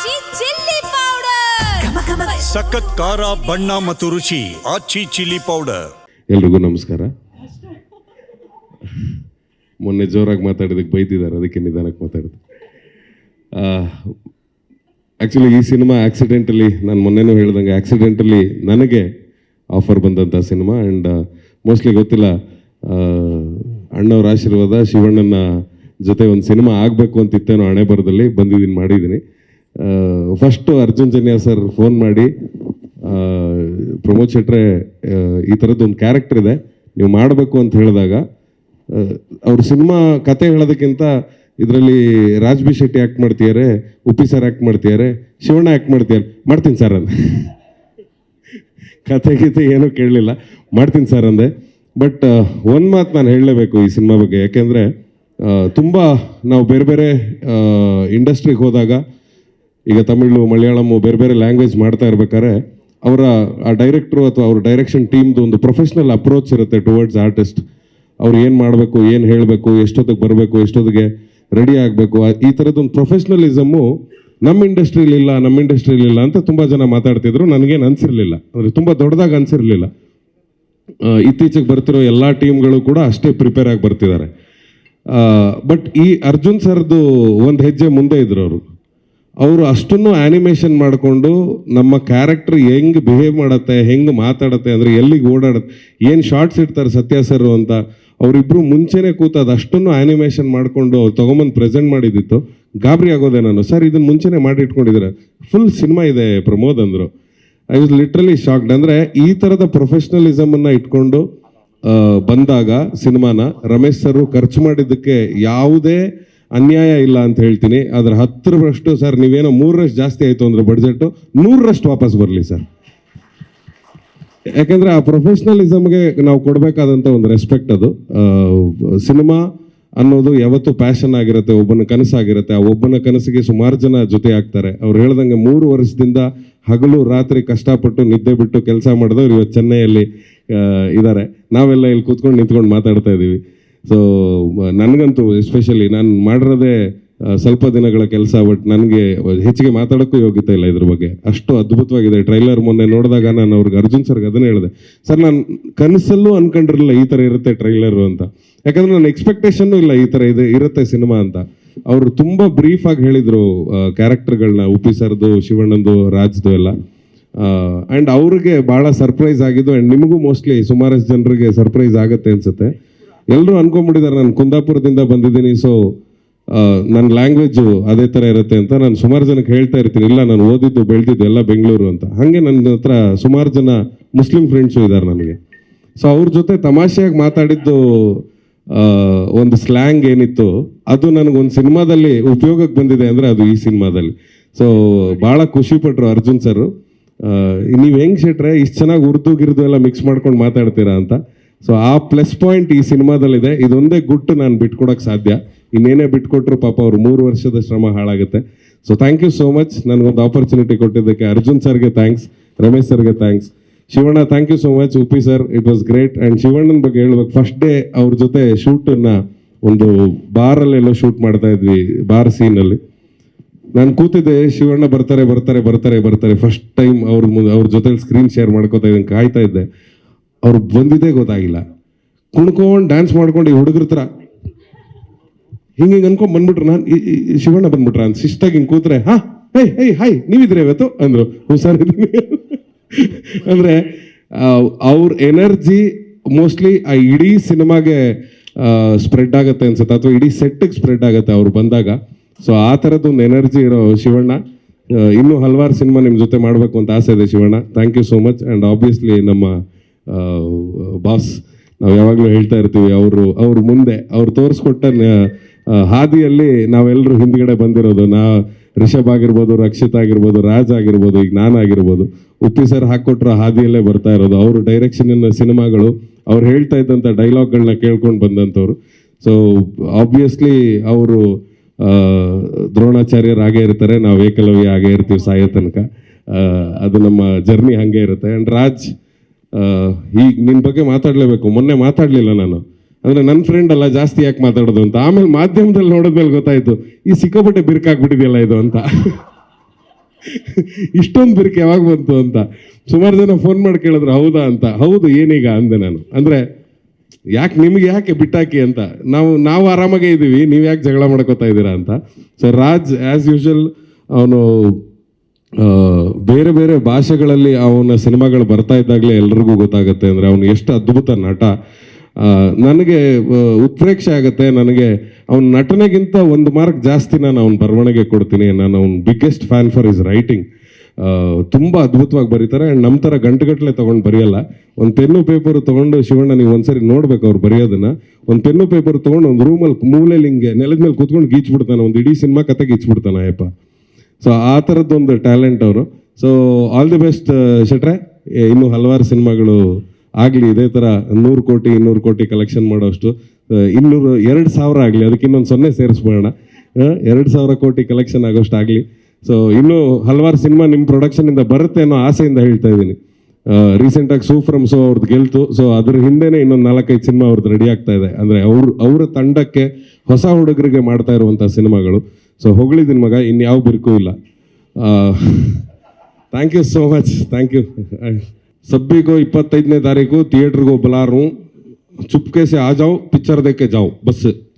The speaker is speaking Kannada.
ಆಚಿ ಚಿಲ್ಲಿ ಪೌಡರ್ ಸಖತ್ ಖಾರ ಬಣ್ಣ ಮತ್ತು ರುಚಿ ಆಚಿ ಚಿಲ್ಲಿ ಪೌಡರ್ ಎಲ್ರಿಗೂ ನಮಸ್ಕಾರ. ಮೊನ್ನೆ ಜೋರಾಗಿ ಮಾತಾಡೋದಕ್ಕೆ ಬೈದಿದ್ದಾರೆ ಅದಕ್ಕೆ ನಿಧಾನಕ್ಕೆ ಮಾತಾಡಿದೆ ಆ್ಯಕ್ಚುಲಿ ಈ ಸಿನಿಮಾ ಆಕ್ಸಿಡೆಂಟಲಿ ನಾನು ಮೊನ್ನೆನೂ ಹೇಳ್ದಂಗೆ ಆಕ್ಸಿಡೆಂಟಲಿ ನನಗೆ ಆಫರ್ ಬಂದಂಥ ಸಿನಿಮಾ ಆ್ಯಂಡ್ ಮೋಸ್ಟ್ಲಿ ಗೊತ್ತಿಲ್ಲ ಅಣ್ಣವ್ರ ಆಶೀರ್ವಾದ ಶಿವಣ್ಣನ ಜೊತೆ ಒಂದು ಸಿನಿಮಾ ಆಗಬೇಕು ಅಂತಿತ್ತೇನೋ ಹಣೆ ಬರದಲ್ಲಿ ಬಂದಿದ್ದೀನಿ ಮಾಡಿದ್ದೀನಿ. First Arjun Janya sir phone ಮಾಡಿ ಪ್ರಮೋದ್ ಶೆಟ್ರೆ ಈ ಥರದ್ದು ಒಂದು ಕ್ಯಾರೆಕ್ಟರ್ ಇದೆ, ನೀವು ಮಾಡಬೇಕು ಅಂತ ಹೇಳಿದಾಗ ಅವ್ರ ಸಿನಿಮಾ ಕತೆ ಹೇಳೋದಕ್ಕಿಂತ ಇದರಲ್ಲಿ ರಾಜ್ಬಿ ಶೆಟ್ಟಿ ಆ್ಯಕ್ಟ್ ಮಾಡ್ತೀಯಾರೆ ಉಪ್ಪಿ ಸರ್ ಆ್ಯಕ್ಟ್ ಮಾಡ್ತೀಯಾರೆ ಶಿವಣ್ಣ ಆ್ಯಕ್ಟ್ ಮಾಡ್ತಿದ್ದಾರೆ. ಮಾಡ್ತೀನಿ ಸರ್ ಅಂದೆ. ಕತೆ ಗೀತೆ ಏನೂ ಕೇಳಲಿಲ್ಲ. ಮಾಡ್ತೀನಿ ಸರ್ ಅಂದೆ. ಬಟ್ ಒಂದು ಮಾತು ನಾನು ಹೇಳಲೇಬೇಕು ಈ ಸಿನಿಮಾ ಬಗ್ಗೆ. ಯಾಕೆಂದರೆ ತುಂಬ ನಾವು ಬೇರೆ ಬೇರೆ ಇಂಡಸ್ಟ್ರಿಗೆ ಹೋದಾಗ ಈಗ ತಮಿಳು, ಮಲಯಾಳಮು ಬೇರೆ ಬೇರೆ ಲ್ಯಾಂಗ್ವೇಜ್ ಮಾಡ್ತಾ ಇರ್ಬೇಕಾದ್ರೆ ಅವರ, ಆ ಡೈರೆಕ್ಟ್ರು ಅಥವಾ ಅವ್ರ ಡೈರೆಕ್ಷನ್ ಟೀಮ್ದು ಒಂದು ಪ್ರೊಫೆಷ್ನಲ್ ಅಪ್ರೋಚ್ ಇರುತ್ತೆ ಟುವರ್ಡ್ಸ್ ಆರ್ಟಿಸ್ಟ್ ಅವ್ರು ಏನು ಮಾಡಬೇಕು, ಏನು ಹೇಳಬೇಕು, ಎಷ್ಟೊತ್ತಿಗೆ ಬರಬೇಕು, ಎಷ್ಟೊತ್ತಿಗೆ ರೆಡಿ ಆಗಬೇಕು ಈ ಥರದೊಂದು ಪ್ರೊಫೆಷ್ನಲಿಸಮು ನಮ್ಮ ಇಂಡಸ್ಟ್ರಿಲಿ ಇಲ್ಲ, ನಮ್ಮ ಇಂಡಸ್ಟ್ರಿಲಿ ಇಲ್ಲ ಅಂತ ತುಂಬ ಜನ ಮಾತಾಡ್ತಿದ್ರು. ನನಗೇನು ಅನಿಸಿರಲಿಲ್ಲ. ಅಂದರೆ ತುಂಬ ದೊಡ್ಡದಾಗಿ ಅನಿಸಿರಲಿಲ್ಲ. ಇತ್ತೀಚೆಗೆ ಬರ್ತಿರೋ ಎಲ್ಲ ಟೀಮ್ಗಳು ಕೂಡ ಅಷ್ಟೇ ಪ್ರಿಪೇರ್ ಆಗಿ ಬರ್ತಿದ್ದಾರೆ. ಬಟ್ ಈ ಅರ್ಜುನ್ ಸರ್ದು ಒಂದು ಹೆಜ್ಜೆ ಮುಂದೆ ಇದ್ರು ಅವರು. ಅವರು ಅಷ್ಟನ್ನು ಆ್ಯನಿಮೇಷನ್ ಮಾಡಿಕೊಂಡು ನಮ್ಮ ಕ್ಯಾರೆಕ್ಟರ್ ಹೆಂಗೆ ಬಿಹೇವ್ ಮಾಡುತ್ತೆ, ಹೆಂಗೆ ಮಾತಾಡುತ್ತೆ ಅಂದರೆ ಎಲ್ಲಿಗೆ ಓಡಾಡುತ್ತೆ, ಏನು ಶಾರ್ಟ್ಸ್ ಇಡ್ತಾರೆ ಸತ್ಯ ಸರ್ ಅಂತ ಅವರಿಬ್ಬರು ಮುಂಚೆನೇ ಕೂತು ಅದು ಅಷ್ಟನ್ನು ಆ್ಯನಿಮೇಷನ್ ಮಾಡಿಕೊಂಡು ಅವ್ರು ತೊಗೊಂಬಂದು ಪ್ರೆಸೆಂಟ್ ಮಾಡಿದ್ದಿತ್ತು. ಗಾಬರಿ ಆಗೋದೆ ನಾನು. ಸರ್ ಇದನ್ನು ಮುಂಚೆನೇ ಮಾಡಿ ಇಟ್ಕೊಂಡಿದ್ದಾರೆ ಫುಲ್ ಸಿನಿಮಾ ಇದೆ ಪ್ರಮೋದ್ ಅಂದರು. ಐ ವಾಸ್ ಲಿಟ್ರಲಿ ಶಾಕ್ಡ್ ಅಂದರೆ ಈ ಥರದ ಪ್ರೊಫೆಷ್ನಲಿಸಮನ್ನು ಇಟ್ಕೊಂಡು ಬಂದಾಗ ಸಿನಿಮಾನ ರಮೇಶ್ ಸರ್ ಖರ್ಚು ಮಾಡಿದ್ದಕ್ಕೆ ಯಾವುದೇ ಅನ್ಯಾಯ ಇಲ್ಲ ಅಂತ ಹೇಳ್ತೀನಿ, ಆದ್ರೆ ಹತ್ತರಷ್ಟು ಸರ್ ನೀವೇನೋ ಮೂರರಷ್ಟು ಜಾಸ್ತಿ ಆಯಿತು ಅಂದ್ರೆ ಬಡ್ಜೆಟ್ಟು ನೂರರಷ್ಟು ವಾಪಸ್ ಬರಲಿ ಸರ್. ಯಾಕೆಂದರೆ ಆ ಪ್ರೊಫೆಷ್ನಲಿಸಮ್ಗೆ ನಾವು ಕೊಡಬೇಕಾದಂಥ ಒಂದು ರೆಸ್ಪೆಕ್ಟ್ ಅದು. ಸಿನಿಮಾ ಅನ್ನೋದು ಯಾವತ್ತೂ ಪ್ಯಾಷನ್ ಆಗಿರುತ್ತೆ, ಒಬ್ಬನ ಕನಸಾಗಿರುತ್ತೆ. ಆ ಒಬ್ಬನ ಕನಸಿಗೆ ಸುಮಾರು ಜನ ಜೊತೆ ಆಗ್ತಾರೆ. ಅವ್ರು ಹೇಳ್ದಂಗೆ ಮೂರು ವರ್ಷದಿಂದ ಹಗಲು ರಾತ್ರಿ ಕಷ್ಟಪಟ್ಟು ನಿದ್ದೆ ಬಿಟ್ಟು ಕೆಲಸ ಮಾಡಿದವ್ರು ಇವತ್ತು ಚೆನ್ನೈಯಲ್ಲಿ ಇದ್ದಾರೆ ನಾವೆಲ್ಲ ಇಲ್ಲಿ ಕೂತ್ಕೊಂಡು ನಿಂತ್ಕೊಂಡು ಮಾತಾಡ್ತಾ ಇದ್ದೀವಿ. ಸೊ ನನಗಂತೂ ಎಸ್ಪೆಷಲಿ ನಾನು ಮಾಡಿರೋದೇ ಸ್ವಲ್ಪ ದಿನಗಳ ಕೆಲಸ ಬಟ್ ನನಗೆ ಹೆಚ್ಚಿಗೆ ಮಾತಾಡೋಕ್ಕೂ ಯೋಗ್ಯತೆ ಇಲ್ಲ ಇದ್ರ ಬಗ್ಗೆ. ಅಷ್ಟು ಅದ್ಭುತವಾಗಿದೆ. ಟ್ರೈಲರ್ ಮೊನ್ನೆ ನೋಡಿದಾಗ ನಾನು ಅವ್ರಿಗೆ ಅರ್ಜುನ್ ಸರ್ಗೆ ಅದನ್ನೇ ಹೇಳಿದೆ. ಸರ್, ನಾನು ಕನಸಲ್ಲೂ ಅನ್ಕೊಂಡಿರಲಿಲ್ಲ ಈ ಥರ ಇರುತ್ತೆ ಟ್ರೈಲರು ಅಂತ. ಯಾಕಂದ್ರೆ ನನ್ನ ಎಕ್ಸ್ಪೆಕ್ಟೇಷನ್ನು ಇಲ್ಲ ಈ ಥರ ಇದೆ, ಇರುತ್ತೆ ಸಿನಿಮಾ ಅಂತ. ಅವರು ತುಂಬ ಬ್ರೀಫ್ ಆಗಿ ಹೇಳಿದರು ಕ್ಯಾರೆಕ್ಟರ್ಗಳನ್ನ ಉಪ್ಪಿ ಸರ್ದು, ಶಿವಣ್ಣಂದು, ರಾಜ್ದು ಎಲ್ಲ. ಆ್ಯಂಡ್ ಅವ್ರಿಗೆ ಭಾಳ ಸರ್ಪ್ರೈಸ್ ಆಗಿದ್ದು ಆ್ಯಂಡ್ ನಿಮಗೂ ಮೋಸ್ಟ್ಲಿ ಸುಮಾರಷ್ಟು ಜನರಿಗೆ ಸರ್ಪ್ರೈಸ್ ಆಗುತ್ತೆ ಅನ್ಸುತ್ತೆ. ಎಲ್ಲರೂ ಅನ್ಕೊಂಡ್ಬಿಟ್ಟಿದ್ದಾರೆ, ನಾನು ಕುಂದಾಪುರದಿಂದ ಬಂದಿದ್ದೀನಿ ಸೊ ನನ್ನ ಲ್ಯಾಂಗ್ವೇಜು ಅದೇ ಥರ ಇರುತ್ತೆ ಅಂತ ನಾನು ಸುಮಾರು ಜನಕ್ಕೆ ಹೇಳ್ತಾ ಇರ್ತೀನಿ. ಇಲ್ಲ, ನಾನು ಓದಿದ್ದು, ಬೆಳೆದಿದ್ದು ಎಲ್ಲ ಬೆಂಗಳೂರು ಅಂತ. ಹಾಗೆ ನನ್ನ ಹತ್ರ ಸುಮಾರು ಜನ ಮುಸ್ಲಿಂ ಫ್ರೆಂಡ್ಸು ಇದ್ದಾರೆ ನನಗೆ. ಸೊ ಅವ್ರ ಜೊತೆ ತಮಾಷೆಯಾಗಿ ಮಾತಾಡಿದ್ದು ಒಂದು ಸ್ಲ್ಯಾಂಗ್ ಏನಿತ್ತು, ಅದು ನನಗೊಂದು ಸಿನಿಮಾದಲ್ಲಿ ಉಪಯೋಗಕ್ಕೆ ಬಂದಿದೆ ಅಂದರೆ ಅದು ಈ ಸಿನಿಮಾದಲ್ಲಿ. ಸೊ ಭಾಳ ಖುಷಿ ಪಟ್ರು ಅರ್ಜುನ್ ಸರ್ ನೀವು ಹೆಂಗ್ ಶೆಟ್ರೆ, ಇಷ್ಟು ಚೆನ್ನಾಗಿ ಉರ್ದು ಗಿರ್ದು ಎಲ್ಲ ಮಿಕ್ಸ್ ಮಾಡ್ಕೊಂಡು ಮಾತಾಡ್ತೀರಾ ಅಂತ. ಸೊ ಆ ಪ್ಲಸ್ ಪಾಯಿಂಟ್ ಈ ಸಿನಿಮಾದಲ್ಲಿದೆ. ಇದೊಂದೇ ಗುಟ್ಟು ನಾನು ಬಿಟ್ಕೊಡಕ್ಕೆ ಸಾಧ್ಯ. ಇನ್ನೇನೇ ಬಿಟ್ಕೊಟ್ರು ಪಾಪ ಅವರು ಮೂರು ವರ್ಷದ ಶ್ರಮ ಹಾಳಾಗುತ್ತೆ. So thank you so much ನನಗೊಂದು ಆಪರ್ಚುನಿಟಿ ಕೊಟ್ಟಿದ್ದಕ್ಕೆ ಅರ್ಜುನ್ ಸರ್ಗೆ ಥ್ಯಾಂಕ್ಸ್ ರಮೇಶ್ ಸರ್ಗೆ thanks Shivanna thank you so much Uppi sir it was great and ಶಿವಣ್ಣನ ಬಗ್ಗೆ ಹೇಳ್ಬೇಕು. ಫಸ್ಟ್ ಡೇ ಅವ್ರ ಜೊತೆ ಶೂಟನ್ನು ಒಂದು ಬಾರಲ್ಲೆಲ್ಲೋ ಶೂಟ್ ಮಾಡ್ತಾ ಇದ್ವಿ, ಬಾರ್ ಸೀನಲ್ಲಿ ನಾನು ಕೂತಿದ್ದೆ, ಶಿವಣ್ಣ ಬರ್ತಾರೆ ಬರ್ತಾರೆ ಬರ್ತಾರೆ ಬರ್ತಾರೆ. ಫಸ್ಟ್ ಟೈಮ್ ಅವ್ರ ಮುಂದೆ ಅವ್ರ ಜೊತೆ ಸ್ಕ್ರೀನ್ ಶೇರ್ ಮಾಡ್ಕೋತಾ ಇದ್ದೀನಿ ಕಾಯ್ತಾ ಇದ್ದೆ. ಅವ್ರು ಬಂದಿದ್ದೇ ಗೊತ್ತಾಗಿಲ್ಲ. ಕುಣ್ಕೊಂಡು ಡ್ಯಾನ್ಸ್ ಮಾಡ್ಕೊಂಡು ಈ ಹುಡುಗರ ಥರ ಹಿಂಗೆ ಹಿಂಗೆ ಅನ್ಕೊಂಡು ಬಂದ್ಬಿಟ್ರು. ನಾನು ಶಿವಣ್ಣ ಬಂದ್ಬಿಟ್ರೆ? ಅಂತ ಶಿಸ್ತಾಗಿ ಹಿಂಗೆ ಕೂತ್ರೆ, ಹಾ ಹೇ ಹೇ ಹಾಯ್, ನೀವಿದ್ರೆ ಇವತ್ತು? ಅಂದರು. ಹುಷಾರಿದ್ದೀನಿ. ಅಂದರೆ ಅವ್ರ ಎನರ್ಜಿ ಮೋಸ್ಟ್ಲಿ ಆ ಇಡೀ ಸಿನಿಮಾಗೆ ಸ್ಪ್ರೆಡ್ ಆಗುತ್ತೆ ಅನ್ಸುತ್ತೆ. ಅಥವಾ ಇಡೀ ಸೆಟ್ಟಿಗೆ ಸ್ಪ್ರೆಡ್ ಆಗುತ್ತೆ ಅವ್ರು ಬಂದಾಗ. ಸೊ ಆ ಥರದ್ದೊಂದು ಎನರ್ಜಿ ಇರೋ ಶಿವಣ್ಣ. ಇನ್ನೂ ಹಲವಾರು ಸಿನಿಮಾ ನಿಮ್ಮ ಜೊತೆ ಮಾಡಬೇಕು ಅಂತ ಆಸೆ ಇದೆ Shivanna. Thank you so much and obviously ನಮ್ಮ ಬಾಸ್, ನಾವು ಯಾವಾಗಲೂ ಹೇಳ್ತಾ ಇರ್ತೀವಿ, ಅವರು, ಅವ್ರ ಮುಂದೆ, ಅವ್ರು ತೋರಿಸ್ಕೊಟ್ಟ ಹಾದಿಯಲ್ಲಿ ನಾವೆಲ್ಲರೂ ಹಿಂದ್ಗಡೆ ಬಂದಿರೋದು. ನಾ ರಿಷಭ್ ಆಗಿರ್ಬೋದು, ರಕ್ಷಿತ್ ಆಗಿರ್ಬೋದು, ರಾಜ್ ಆಗಿರ್ಬೋದು, ಈಗ ನಾನಾಗಿರ್ಬೋದು ಉಪ್ಪಿ ಸರ್ ಹಾಕ್ಕೊಟ್ರ ಹಾದಿಯಲ್ಲೇ ಬರ್ತಾ ಇರೋದು. ಅವರು ಡೈರೆಕ್ಷನಿನ ಸಿನಿಮಾಗಳು, ಅವ್ರು ಹೇಳ್ತಾ ಇದ್ದಂಥ ಡೈಲಾಗ್ಗಳನ್ನ ಕೇಳ್ಕೊಂಡು ಬಂದಂಥವ್ರು. ಸೊ ಆಬ್ವಿಯಸ್ಲಿ ಅವರು ದ್ರೋಣಾಚಾರ್ಯರು ಹಾಗೇ ಇರ್ತಾರೆ. ನಾವು ಏಕಲವ್ಯ ಆಗೇ ಇರ್ತೀವಿ ಸಾಯೋ ತನಕ. ಅದು ನಮ್ಮ ಜರ್ನಿ ಹಾಗೆ ಇರುತ್ತೆ. ಆ್ಯಂಡ್ ರಾಜ್ ಈಗ ನಿನ್ನ ಬಗ್ಗೆ ಮಾತಾಡಲೇಬೇಕು. ಮೊನ್ನೆ ಮಾತಾಡಲಿಲ್ಲ ನಾನು. ಅಂದರೆ ನನ್ನ ಫ್ರೆಂಡ್ ಅಲ್ಲ, ಜಾಸ್ತಿ ಯಾಕೆ ಮಾತಾಡೋದು ಅಂತ. ಆಮೇಲೆ ಮಾಧ್ಯಮದಲ್ಲಿ ನೋಡಿದ್ಮೇಲೆ ಗೊತ್ತಾಯ್ತು, ಈ ಸಿಕ್ಕಾಪಟ್ಟೆ ಬಿರ್ಕಾಕ್ಬಿಟ್ಟಿದೆಯಲ್ಲ ಇದು ಅಂತ. ಇಷ್ಟೊಂದು ಬಿರುಕು ಯಾವಾಗ ಬಂತು ಅಂತ. ಸುಮಾರು ಜನ ಫೋನ್ ಮಾಡಿ ಕೇಳಿದ್ರು, ಹೌದಾ ಅಂತ. ಹೌದು, ಏನೀಗ ಅಂದೆ ನಾನು. ಅಂದರೆ, ಯಾಕೆ ನಿಮಗೆ ಯಾಕೆ ಬಿಟ್ಟಾಕಿ ಅಂತ. ನಾವು ನಾವು ಆರಾಮಾಗೇ ಇದ್ದೀವಿ ನೀವು ಯಾಕೆ ಜಗಳ ಮಾಡ್ಕೋತಾ ಇದ್ದೀರಾ ಅಂತ. ಸೊ ರಾಜ್ ಆ್ಯಸ್ ಯೂಶುವಲ್ ಅವನು ಬೇರೆ ಬೇರೆ ಭಾಷೆಗಳಲ್ಲಿ ಅವನ ಸಿನಿಮಾಗಳು ಬರ್ತಾ ಇದ್ದಾಗಲೇ ಎಲ್ರಿಗೂ ಗೊತ್ತಾಗುತ್ತೆ ಅಂದರೆ ಅವನು ಎಷ್ಟು ಅದ್ಭುತ ನಟ. ನನಗೆ ಉತ್ಪ್ರೇಕ್ಷೆ ಆಗುತ್ತೆ, ನನಗೆ ಅವನ ನಟನೆಗಿಂತ ಒಂದು ಮಾರ್ಕ್ ಜಾಸ್ತಿ ನಾನು ಅವನ ಬರವಣಿಗೆ ಕೊಡ್ತೀನಿ. ನಾನು ಅವ್ನ biggest fan for his writing ತುಂಬ ಅದ್ಭುತವಾಗಿ ಬರೀತಾರೆ. ಆ್ಯಂಡ್ ನಮ್ಮ ಥರ ಗಂಟುಗಟ್ಟಲೆ ತೊಗೊಂಡು ಬರೆಯಲ್ಲ. ಒಂದು ಪೆನ್ನು ಪೇಪರ್ ತೊಗೊಂಡು ಶಿವಣ್ಣ ನೀವು ಒಂದ್ಸರಿ ನೋಡ್ಬೇಕು ಅವ್ರು ಬರೆಯೋದನ್ನ. ಒಂದು ಪೆನ್ನು ಪೇಪರ್ ತೊಗೊಂಡು ಒಂದು ರೂಮಲ್ಲಿ ಮೂಲೆಯಲ್ಲಿ ಹಿಂಗೆ ನೆಲದ ಮೇಲೆ ಕೂತ್ಕೊಂಡು ಗೀಚ್ಬಿಡ್ತಾನೆ. ಒಂದು ಇಡೀ ಸಿನಿಮಾ ಕತೆ ಗೀಚ್ಬಿಡ್ತಾನೆ ಅಯ್ಯಪ್ಪ. ಸೊ ಆ ಥರದ್ದೊಂದು ಟ್ಯಾಲೆಂಟ್ ಅವರು. ಸೊ ಆಲ್ ದಿ ಬೆಸ್ಟ್ ಶೆಟ್ರೆ. ಇನ್ನೂ ಹಲವಾರು ಸಿನಿಮಾಗಳು ಆಗಲಿ ಇದೇ ಥರ ನೂರು ಕೋಟಿ ಇನ್ನೂರು ಕೋಟಿ ಕಲೆಕ್ಷನ್ ಮಾಡೋಷ್ಟು. ಆ, ಇನ್ನೂರು ಎರಡು ಸಾವಿರ ಆಗಲಿ ಅದಕ್ಕೆ ಇನ್ನೊಂದು ಸೊನ್ನೆ ಸೇರಿಸ್ಬೋಣ ಎರಡು ಸಾವಿರ ಕೋಟಿ ಕಲೆಕ್ಷನ್ ಆಗೋಷ್ಟು ಆಗಲಿ. ಸೊ ಇನ್ನೂ ಹಲವಾರು ಸಿನಿಮಾ ನಿಮ್ಮ ಪ್ರೊಡಕ್ಷನಿಂದ ಬರುತ್ತೆ ಅನ್ನೋ ಆಸೆಯಿಂದ ಹೇಳ್ತಾ ಇದ್ದೀನಿ. ರೀಸೆಂಟಾಗಿ ಸೂ ಫ್ರಮ್ ಸೋ ಅವ್ರದ್ದು ಗೆಲ್ತು. ಸೊ ಅದ್ರ ಹಿಂದೆನೇ ಇನ್ನೊಂದು ನಾಲ್ಕೈದು ಸಿನಿಮಾ ಅವ್ರದ್ದು ರೆಡಿ ಆಗ್ತಾ ಇದೆ. ಅಂದರೆ ಅವ್ರ ಅವರ ತಂಡಕ್ಕೆ ಹೊಸ ಹುಡುಗರಿಗೆ ಮಾಡ್ತಾ ಇರುವಂಥ ಸಿನಿಮಾಗಳು. ಸೊ ಹೊಗಳಿದ್ದೀನಿ ಮಗ ಇನ್ಯಾವ ಬಿರುಕು ಇಲ್ಲ. Thank you so much thank you ಸಬ್ಬಿಗೋ ಇಪ್ಪತ್ತೈದನೇ ತಾರೀಕು ಥಿಯೇಟ್ರಿಗೋ ಬಲಾರು ಚುಪ್ಕೆ ಸೆ ಆ ಜಾओ ಪಿಕ್ಚರ್ ದೇಕೆ ಜಾओ ಬಸ್.